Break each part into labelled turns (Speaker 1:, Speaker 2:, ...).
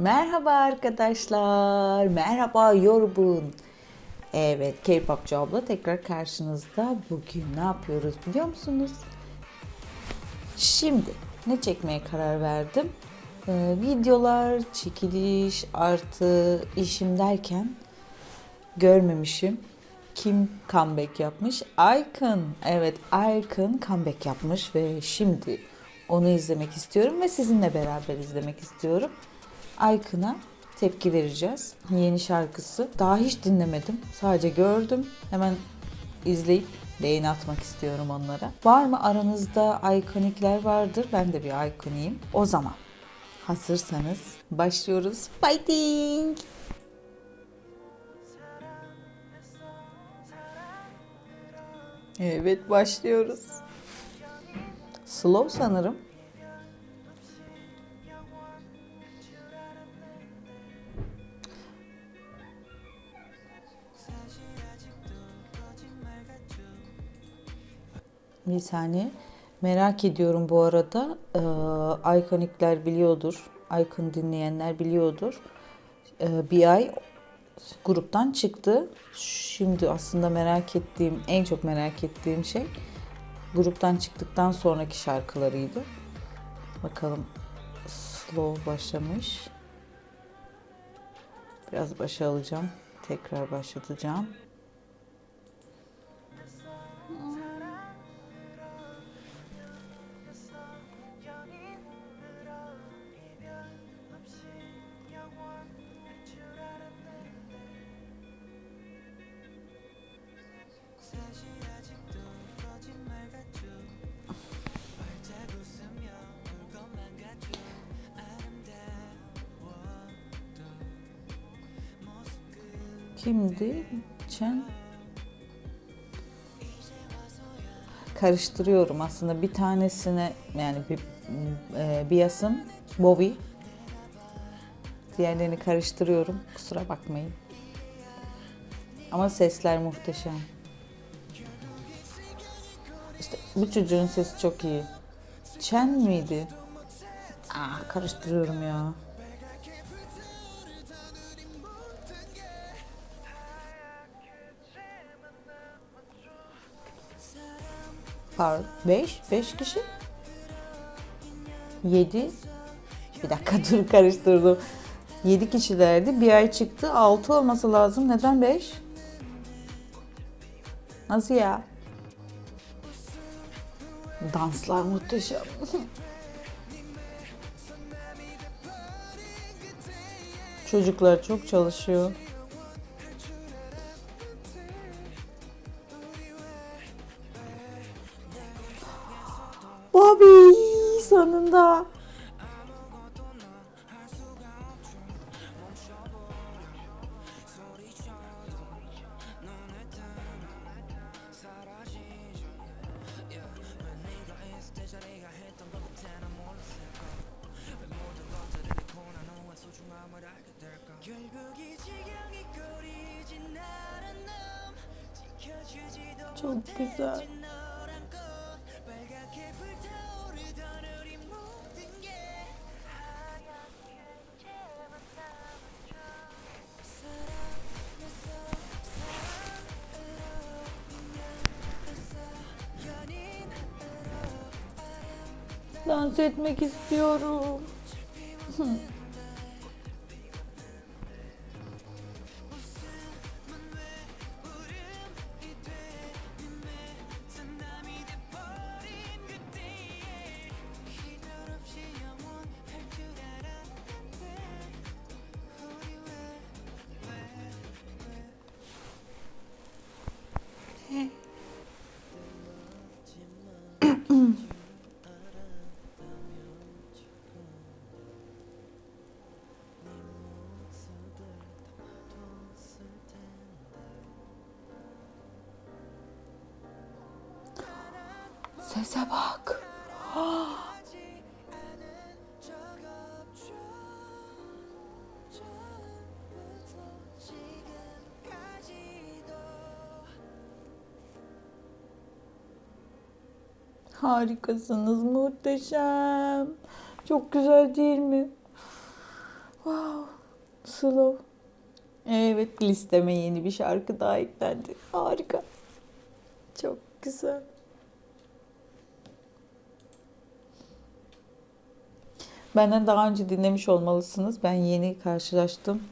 Speaker 1: Merhaba arkadaşlar. Merhaba Yorgun. Evet, K-popçu abla tekrar karşınızda. Bugün ne yapıyoruz biliyor musunuz? Şimdi ne çekmeye karar verdim? Ee, videolar, çekiliş, artı işim derken görmemişim. Kim comeback yapmış? Icon. Evet, Icon comeback yapmış ve şimdi onu izlemek istiyorum ve sizinle beraber izlemek istiyorum. Icon'a tepki vereceğiz. Yeni şarkısı. Daha hiç dinlemedim. Sadece gördüm. Hemen izleyip beğeni atmak istiyorum onlara. Var mı aranızda ikonikler vardır? Ben de bir ikoniyim. O zaman hazırsanız başlıyoruz. Fighting! Evet başlıyoruz. Slow sanırım. Bir saniye. Merak ediyorum bu arada. Ee, Ikonikler biliyordur. Icon dinleyenler biliyordur. Ee, bir gruptan çıktı. Şimdi aslında merak ettiğim, en çok merak ettiğim şey gruptan çıktıktan sonraki şarkılarıydı. Bakalım slow başlamış. Biraz başa alacağım. Tekrar başlatacağım. Kimdi? Chen. Karıştırıyorum aslında bir tanesine yani bir e, Bias'ın Bobby. Diğerlerini karıştırıyorum. Kusura bakmayın. Ama sesler muhteşem. İşte bu çocuğun sesi çok iyi. Chen miydi? Aa, karıştırıyorum ya. Pardon. 5. 5 kişi. 7. Bir dakika dur karıştırdım. 7 kişilerdi. Bir ay çıktı. 6 olması lazım. Neden 5? Nasıl ya? Danslar muhteşem. Çocuklar çok çalışıyor. Sonunda. Çok güzel. Dans etmek istiyorum. Sese bak. Harikasınız, muhteşem. Çok güzel değil mi? Wow. Slow. Evet listeme yeni bir şarkı daha eklendi. Harika. Çok güzel. Benden daha önce dinlemiş olmalısınız. Ben yeni karşılaştım.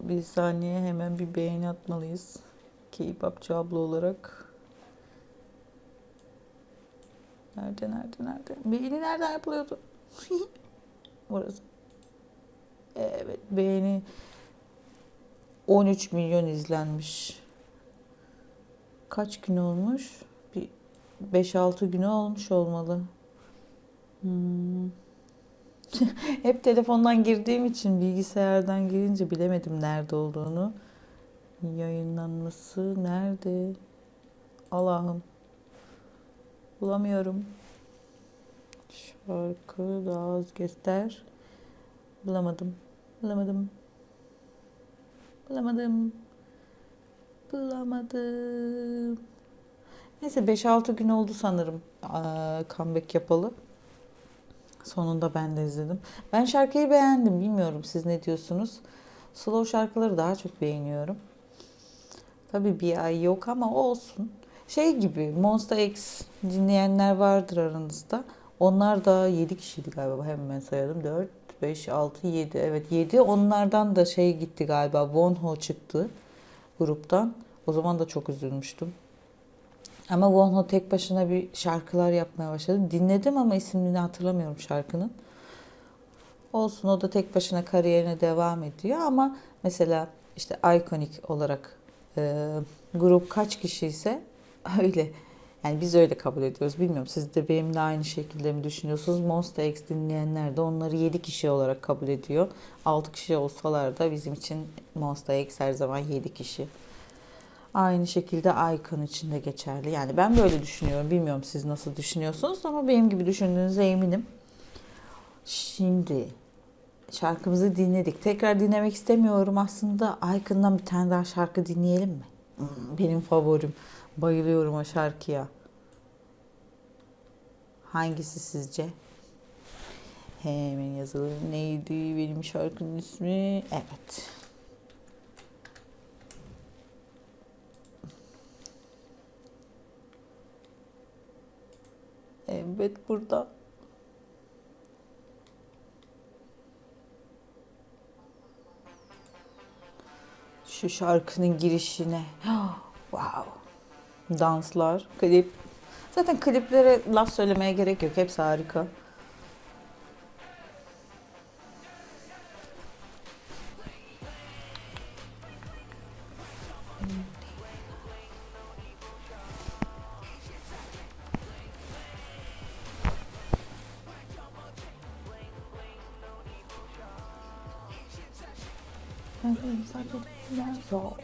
Speaker 1: Bir saniye hemen bir beğeni atmalıyız. K-popçu abla olarak. Nerede nerede nerede? Beğeni nereden yapılıyordu? Burası. Evet beğeni 13 milyon izlenmiş. Kaç gün olmuş? Bir 5-6 günü olmuş olmalı. Hmm. Hep telefondan girdiğim için bilgisayardan girince bilemedim nerede olduğunu. Yayınlanması nerede? Allah'ım. Bulamıyorum. Şarkı daha az göster. Bulamadım. Bulamadım. Bulamadım. Bulamadım. Neyse 5-6 gün oldu sanırım comeback yapalı. Sonunda ben de izledim. Ben şarkıyı beğendim. Bilmiyorum siz ne diyorsunuz? Slow şarkıları daha çok beğeniyorum. Tabii bir ay yok ama olsun. Şey gibi Monster X dinleyenler vardır aranızda. Onlar da 7 kişiydi galiba. Hemen sayalım. 4, 5, 6, 7. Evet 7. Onlardan da şey gitti galiba. Wonho çıktı gruptan. O zaman da çok üzülmüştüm. Ama Wonho tek başına bir şarkılar yapmaya başladı. Dinledim ama ismini hatırlamıyorum şarkının. Olsun o da tek başına kariyerine devam ediyor ama mesela işte ikonik olarak e, grup kaç kişi ise öyle. Yani biz öyle kabul ediyoruz. Bilmiyorum siz de benimle aynı şekilde mi düşünüyorsunuz? Monster X dinleyenler de onları 7 kişi olarak kabul ediyor. 6 kişi olsalar da bizim için Monster X her zaman 7 kişi. Aynı şekilde Icon için de geçerli. Yani ben böyle düşünüyorum. Bilmiyorum siz nasıl düşünüyorsunuz ama benim gibi düşündüğünüze eminim. Şimdi şarkımızı dinledik. Tekrar dinlemek istemiyorum. Aslında Icon'dan bir tane daha şarkı dinleyelim mi? Hmm, Benim favorim. Bayılıyorum o şarkıya. Hangisi sizce? Hemen yazalım. Neydi benim şarkının ismi? Evet. Evet burada. Şu şarkının girişine. Wow. Danslar, klip. Zaten kliplere laf söylemeye gerek yok. Hepsi harika. 还是你下次听他走。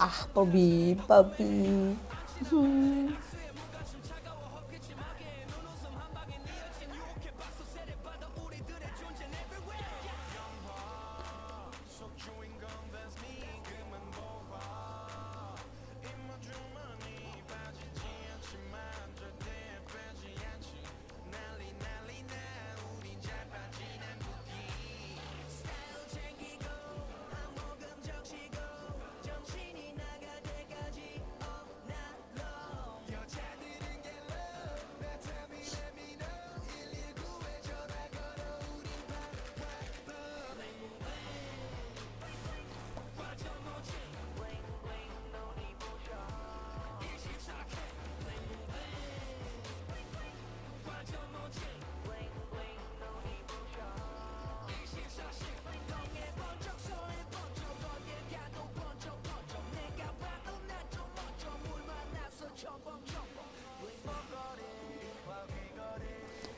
Speaker 1: Ah Bobby, Bobby.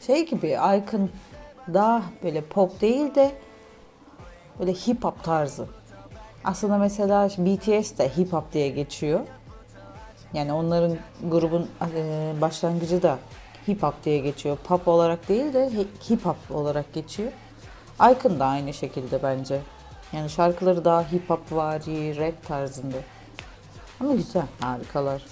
Speaker 1: Şey gibi Icon daha böyle pop değil de böyle hip hop tarzı. Aslında mesela BTS de hip hop diye geçiyor. Yani onların grubun e, başlangıcı da hip hop diye geçiyor. Pop olarak değil de hi- hip hop olarak geçiyor. Icon da aynı şekilde bence. Yani şarkıları daha hip hop vari, rap tarzında. Ama güzel, harikalar.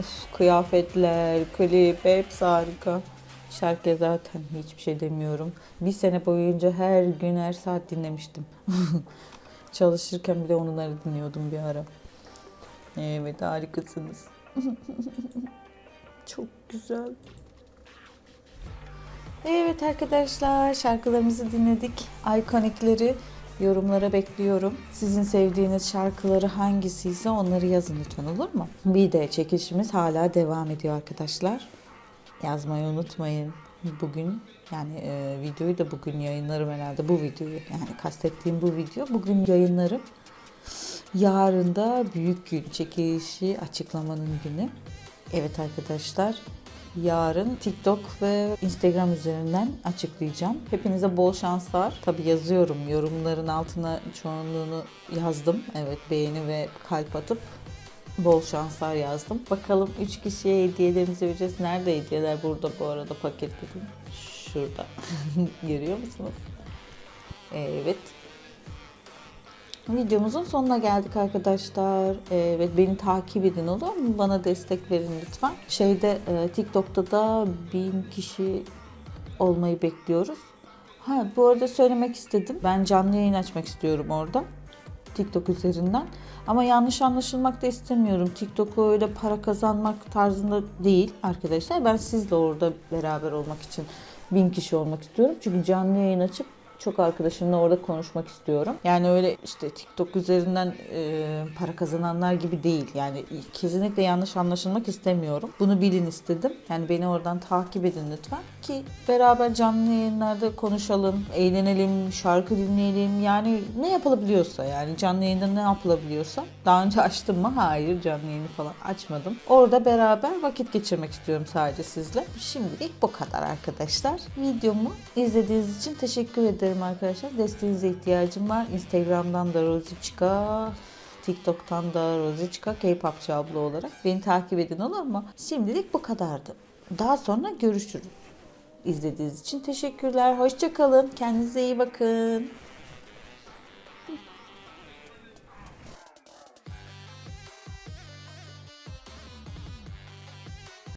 Speaker 1: Of, kıyafetler, klip hepsi harika. Şarkıya zaten hiçbir şey demiyorum. Bir sene boyunca her gün her saat dinlemiştim. Çalışırken bile onları dinliyordum bir ara. Evet harikasınız. Çok güzel. Evet arkadaşlar şarkılarımızı dinledik. Ikonikleri yorumlara bekliyorum. Sizin sevdiğiniz şarkıları hangisiyse onları yazın lütfen olur mu? Bir de çekilişimiz hala devam ediyor arkadaşlar. Yazmayı unutmayın. Bugün yani e, videoyu da bugün yayınlarım herhalde bu videoyu. Yani kastettiğim bu video bugün yayınlarım. Yarın da büyük gün çekilişi açıklamanın günü. Evet arkadaşlar yarın TikTok ve Instagram üzerinden açıklayacağım. Hepinize bol şanslar. Tabi yazıyorum yorumların altına çoğunluğunu yazdım. Evet beğeni ve kalp atıp bol şanslar yazdım. Bakalım 3 kişiye hediyelerimizi vereceğiz. Nerede hediyeler? Burada bu arada paketledim. Şurada. Görüyor musunuz? Evet. Videomuzun sonuna geldik arkadaşlar. Evet beni takip edin olur mu? Bana destek verin lütfen. Şeyde e, TikTok'ta da bin kişi olmayı bekliyoruz. Ha bu arada söylemek istedim. Ben canlı yayın açmak istiyorum orada. TikTok üzerinden. Ama yanlış anlaşılmak da istemiyorum. TikTok'u öyle para kazanmak tarzında değil arkadaşlar. Ben sizle orada beraber olmak için bin kişi olmak istiyorum. Çünkü canlı yayın açıp çok arkadaşımla orada konuşmak istiyorum. Yani öyle işte TikTok üzerinden e, para kazananlar gibi değil. Yani kesinlikle yanlış anlaşılmak istemiyorum. Bunu bilin istedim. Yani beni oradan takip edin lütfen ki beraber canlı yayınlarda konuşalım, eğlenelim, şarkı dinleyelim. Yani ne yapılabiliyorsa yani canlı yayında ne yapılabiliyorsa. Daha önce açtım mı? Hayır canlı yayını falan açmadım. Orada beraber vakit geçirmek istiyorum sadece sizle. Şimdilik bu kadar arkadaşlar. Videomu izlediğiniz için teşekkür ederim arkadaşlar. Desteğinize ihtiyacım var. Instagram'dan da Roziçka, TikTok'tan da Roziçka K-popçu abla olarak beni takip edin olur mu? Şimdilik bu kadardı. Daha sonra görüşürüz. İzlediğiniz için teşekkürler. Hoşçakalın. Kendinize iyi bakın.